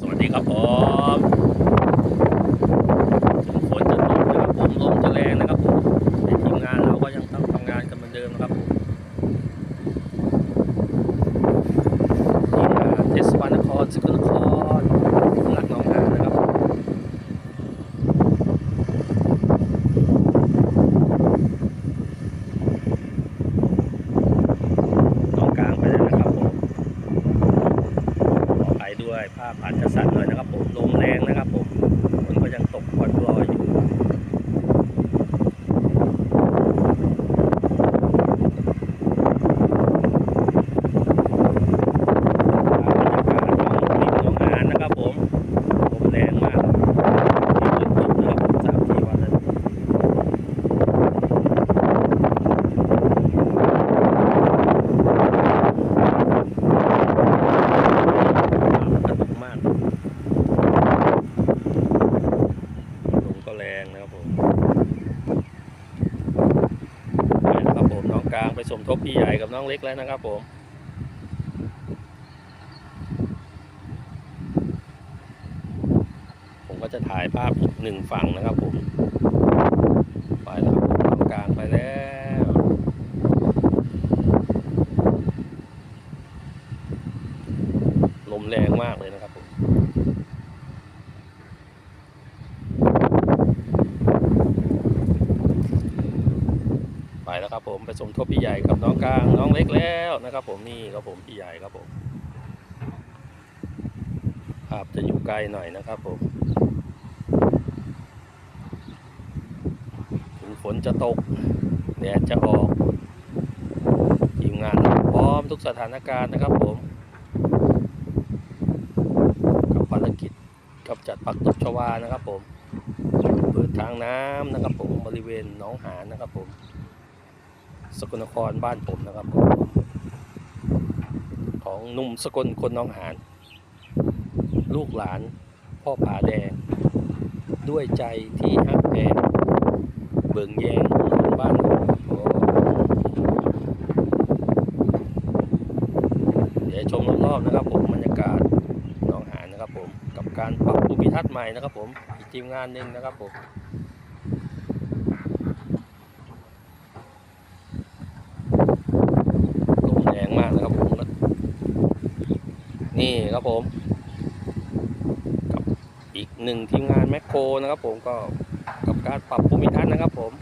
สวัสดีครับผมถึงฝนจะตกนะครับผมลมจะแรงนะครับผมในทีมงานเราก็ยังต้องทำงานกันเหมือนเดิมนะครับผมทีมงานเทศบาลนครสกลนครหลักหนองหานนะครับน้องกลางไปแล้วนะครับผม ขอไป ด้วยภาพอาจจะสั่นหน่อยนะครับผมลมแรงนะครับผมฝนก็ยังตกปล่อยๆอยู่บรรยากาศของทีมน้องงานนะครับผมลมแรงมากที่ฝนตกนะครับสามสี่วันแล้วกระตุกมากลมก็แรงนะครับผมไปนะครับผมน้องกลางไป สมทบพี่ใหญ่กับน้องเล็กแล้วนะครับผมผมก็จะถ่ายภาพอีกหนึ่งฝั่งนะครับผมไปแล้วครับกลางไปแล้ว ลมแรงมากเลยนะครับผม ไปแล้วครับผมไปสมทบพี่ใหญ่กับน้องกลางน้องเล็กแล้วนะครับ ผมนี่ครับผมพี่ใหญ่ครับผมภาพจะอยู่ไกลหน่อยนะครับผมถึงฝนจะตกแดดจะออกทีมงานพร้อมทุกสถานการณ์นะครับผมกับภารกิจกับจัดปักตบชวานะครับผมเปิดทางน้ำนะครับผมบริเวณหนองหานนะครับผม สกลนครบ้านผมนะครับ ของหนุ่มสกลคนน้องหาน ลูกหลานพ่อผาแดง ด้วยใจที่ฮักแพงเบิ่งแยงคนบ้านผมเดี๋ยวชมรอบๆนะครับผมบรรยากาศน้องหานนะครับผม กับการปรับภูมิทัศน์ใหม่นะครับผมอีกทีมงานหนึ่งนะครับผม ลมแรงมากนะครับผม นี่ครับผม กับอีกหนึ่งทีมงานแมคโครนะครับผมก็กับการปรับภูมิทัศน์นะครับผม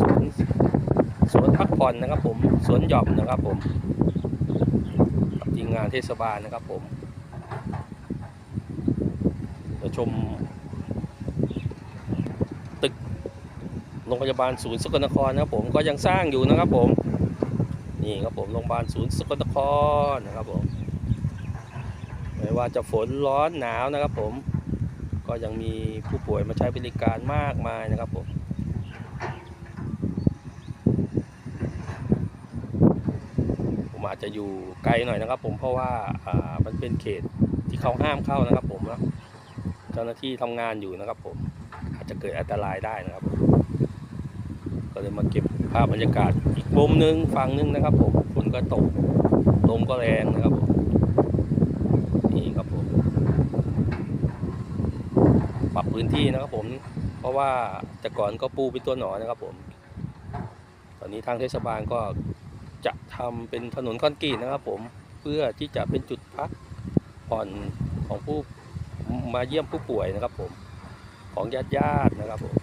สวนสวนพักผ่อนนะครับผมสวนหย่อมนะครับผมกับทีมงานเทศบาลนะครับผมมาชม ตึกโรงพยาบาลศูนย์สกลนครนะครับผมก็ยังสร้างอยู่นะครับผมนี่ครับผมโรงพยาบาลศูนย์สกลนครนะครับผม ไม่ว่าจะฝนร้อนหนาวนะครับผม ก็ยังมีผู้ป่วยมาใช้บริการมากมายนะครับผมผมอาจจะอยู่ไกลหน่อยนะครับ ผมเพราะว่าอ่ามันเป็นเขตที่เขาห้ามเข้านะครับ ผมแล้วเจ้าหน้าที่ทำงานอยู่นะครับ ผมอาจจะเกิดอันตรายได้นะครับ ก็เลยมาเก็บภาพบรรยากาศอีกมุมหนึ่งฝั่งหนึ่งนะครับ ผมฝนก็ตกลมก็แรงนะครับผมนี่ครับผม ปรับ พื้นที่นะครับผม เพราะว่าแต่ก่อนก็ปูเป็นตัวหนอนนะครับผม ตอนนี้ทางเทศบาลก็จะทำเป็นถนนคอนกรีตนะครับผม เพื่อที่จะเป็นจุดพักผ่อนของผู้มาเยี่ยมผู้ป่วยนะครับผม ของญาติญาตินะครับผม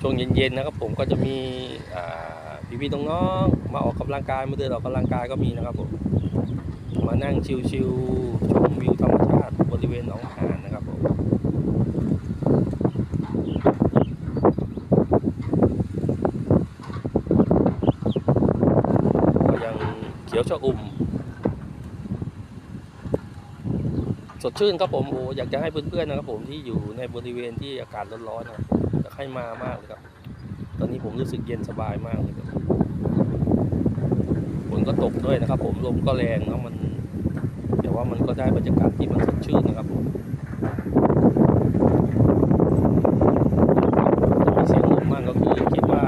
ช่วงเย็นๆนะครับผมก็จะมีพี่ๆน้องๆมาออกกำลังกายมาเดินออกกำลังกายก็มีนะครับผมมานั่งชิวๆชม รรมชาติบริเวณหนองหานนะครับผมก็ยังเขียวชอุ่ม สดชื่นครับผมโอ้อยากจะให้เพื่อนๆนะครับ ผมที่อยู่ในบริเวณที่อากาศร้อนๆนะอยากให้มามากเลยครับ ตอนนี้ผมรู้สึกเย็นสบายมากเลยครับฝนก็ตกด้วยนะครับ ผมลมก็แรงเนาะมัน ว่ามันก็ได้บรรยากาศที่มันสดชื่นนะครับผมมีเสียงลมมากก็คือคิดว่า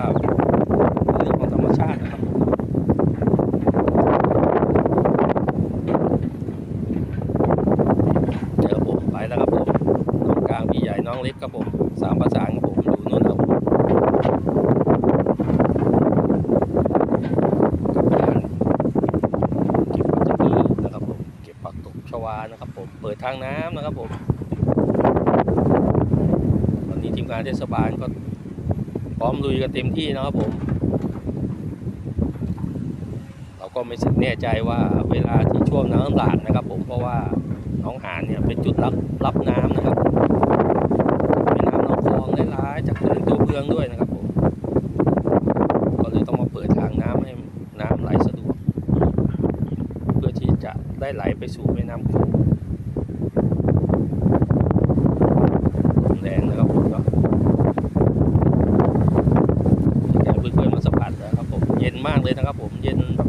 เรื่องของธรรมชาตินะครับเจอผมไปแล้วครับผมน้งกลางพี่ใหญ่น้องเล็กครับผมสามภาษา ทางน้ำนะครับผมตอนนี้ทีมงานเทศบาลก็พร้อมลุยกันเต็มที่นะครับผม เราก็ไม่แน่ใจว่าเวลาที่ช่วงน้ำหลากนะครับ ผมเพราะว่าหน้องหานเนี่ยเป็นจุดรับรับน้ำนะครับเป็นน้ำลำคลองหลายๆจากเขื่อนตัวเพืองด้วยนะครับผมก็เลยต้องมาเปิดทางน้ำให้น้ำไหลสะดวก เพื่อที่จะได้ไหลไปสู่แม่น้ำโขงแรงนะครับผมเนาะอยากให้เพื่อนๆมาสัมผัสนะครับผม เย็นมากเลยนะครับผมเย็นแบบ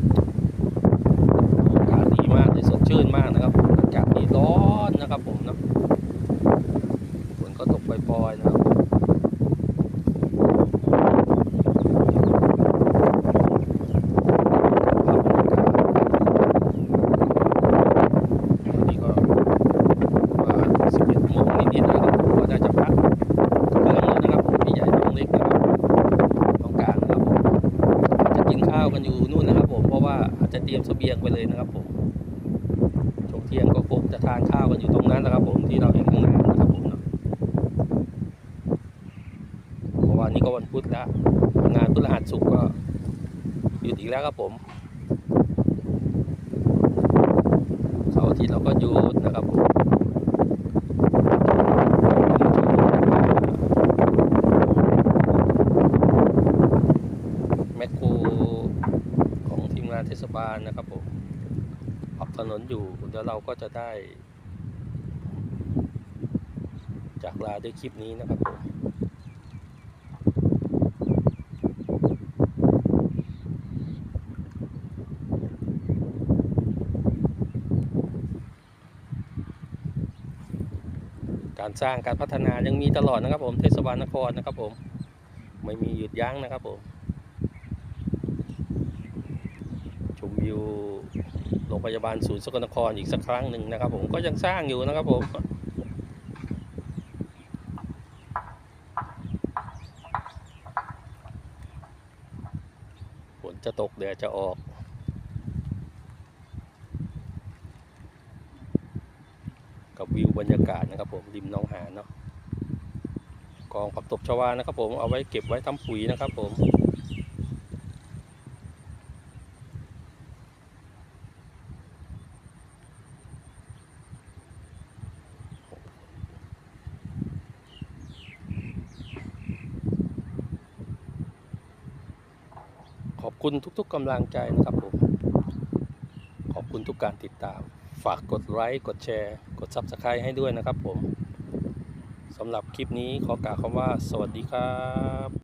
อากาศดีมากเลยสดชื่นมากนะครับอากาศนี่ร้อนนะครับผมเนาะฝนก็ตกปล่อยๆนะครับ วันนี้ก็ว่า11โมงนิดๆนะครับผมก็น่าจะพักเรื่องแล้วนะครับผมพี่ใหญ่น้องเล็กนะครับต้องการนะครับผมอาจจะ กันอยู่นู่นนะครับ ผมเพราะว่าอาจจะเตรียมเสบียงไปเลยนะครับ ผมช่วงเที่ยงก็คงจะทานข้าวกันอยู่ตรงนั้นนะครับ ผมที่เราเห็นข้างหน้านะครับผมเนาะเพราะว่านี่ก็วันพุธแล้วงานพฤหัสศุกร์ก็หยุดอีกแล้วครับผมเสาร์อาทิตย์เราก็หยุดนะครับผมแมคโครของทีมงาน เทศบาลนะครับผมปรับถนนอยู่เดี๋ยวเราก็จะได้ จากลาด้วยคลิปนี้นะครับผมการสร้างการพัฒนายังมีตลอดนะครับผมเทศบาลนครนะครับผม ไม่มีหยุดยั้งนะครับผม ชมวิวโรงพยาบาลศูนย์สกลนครอีกสักครั้งหนึ่งนะครับ ผมก็ยังสร้างอยู่นะครับผมฝนจะตกแดดจะออกกับวิวบรรยากาศนะครับผมริมน้องหานเนาะกองผักตบชวานะครับผมเอาไว้เก็บไว้ทำปุ๋ยนะครับผมขอบ คุณทุกๆกำลังใจนะครับผม ขอบคุณทุกการติดตาม ฝากกดไลค์ กดแชร์ กด Subscribe ให้ด้วยนะครับผมสำหรับคลิปนี้ขอกล่าวคำว่าสวัสดีครับ